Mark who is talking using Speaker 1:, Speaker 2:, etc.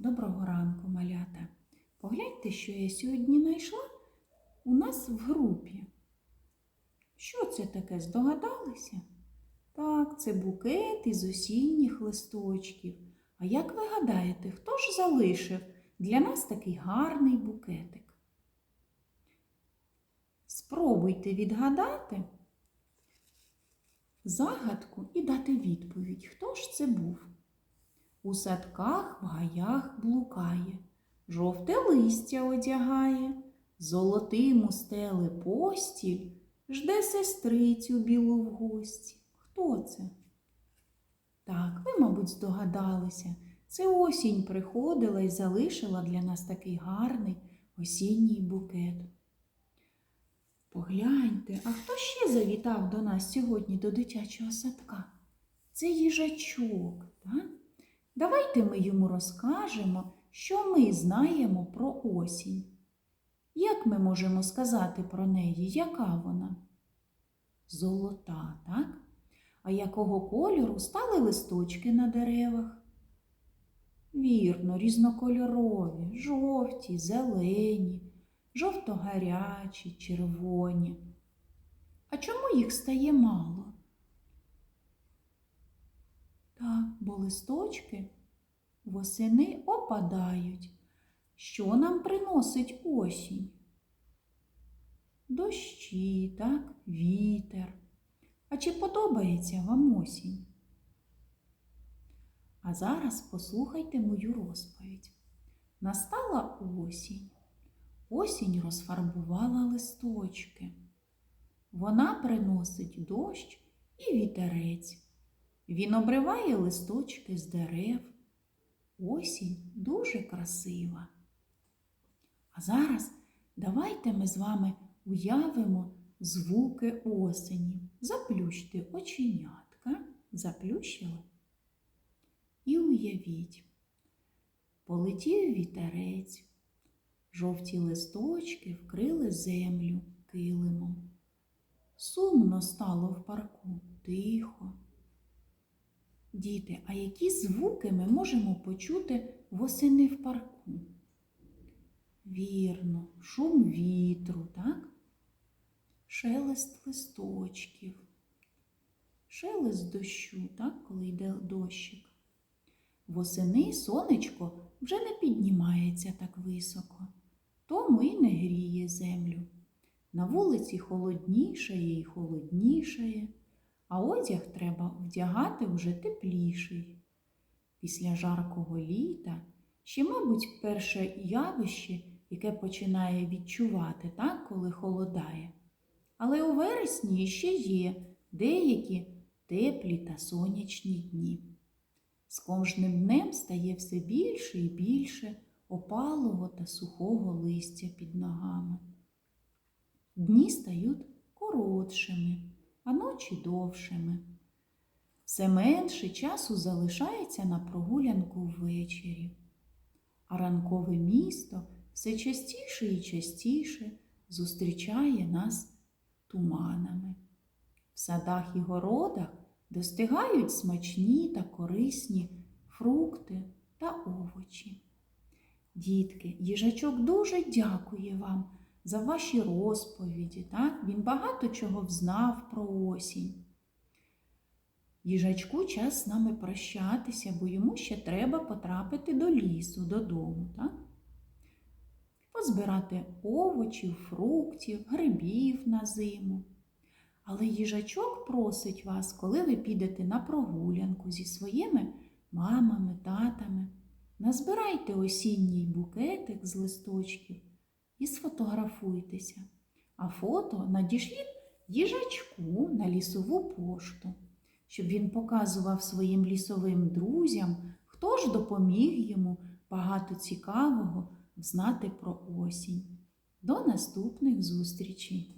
Speaker 1: Доброго ранку, малята. Погляньте, що я сьогодні знайшла у нас в групі. Що це таке? Здогадалися? Так, це букет із осінніх листочків. А як ви гадаєте, хто ж залишив для нас такий гарний букетик? Спробуйте відгадати загадку і дати відповідь, хто ж це був. У садках в гаях блукає, жовте листя одягає, золотим устели постіль, жде сестрицю білу в гості. Хто це? Так, ви, мабуть, здогадалися. Це осінь приходила і залишила для нас такий гарний осінній букет. Погляньте, а хто ще завітав до нас сьогодні до дитячого садка? Це їжачок, так? Давайте ми йому розкажемо, що ми знаємо про осінь. Як ми можемо сказати про неї, яка вона? Золота, так? А якого кольору стали листочки на деревах? Вірно, різнокольорові, жовті, зелені, жовто-гарячі, червоні. А чому їх стає мало? Так, бо листочки восени опадають. Що нам приносить осінь? Дощі, так, вітер. А чи подобається вам осінь? А зараз послухайте мою розповідь. Настала осінь. Осінь розфарбувала листочки. Вона приносить дощ і вітерець. Він обриває листочки з дерев. Осінь дуже красива. А зараз давайте ми з вами уявимо звуки осені. Заплющте оченятка, заплющили. І уявіть, полетів вітерець, жовті листочки вкрили землю килимом. Сумно стало в парку, тихо. Діти, а які звуки ми можемо почути восени в парку? Вірно, шум вітру, так? Шелест листочків, шелест дощу, так, коли йде дощик. Восени сонечко вже не піднімається так високо, тому і не гріє землю. На вулиці холоднішає і холоднішає, а одяг треба вдягати вже тепліший. Після жаркого літа ще, мабуть, перше явище, яке починає відчувати, так, коли холодає. Але у вересні ще є деякі теплі та сонячні дні. З кожним днем стає все більше і більше опалого та сухого листя під ногами. Дні стають коротшими, а ночі довшими. Все менше часу залишається на прогулянку ввечері, а ранкове місто все частіше і частіше зустрічає нас туманами. В садах і городах достигають смачні та корисні фрукти та овочі. Дітки, їжачок дуже дякує вам за ваші розповіді. Так? Він багато чого взнав про осінь. Їжачку час з нами прощатися, бо йому ще треба потрапити до лісу, додому. Так? Позбирати овочів, фруктів, грибів на зиму. Але їжачок просить вас, коли ви підете на прогулянку зі своїми мамами, татами, назбирайте осінній букетик з листочків і сфотографуйтеся. А фото надішліть їжачку на лісову пошту, щоб він показував своїм лісовим друзям, хто ж допоміг йому багато цікавого знати про осінь. До наступних зустрічей!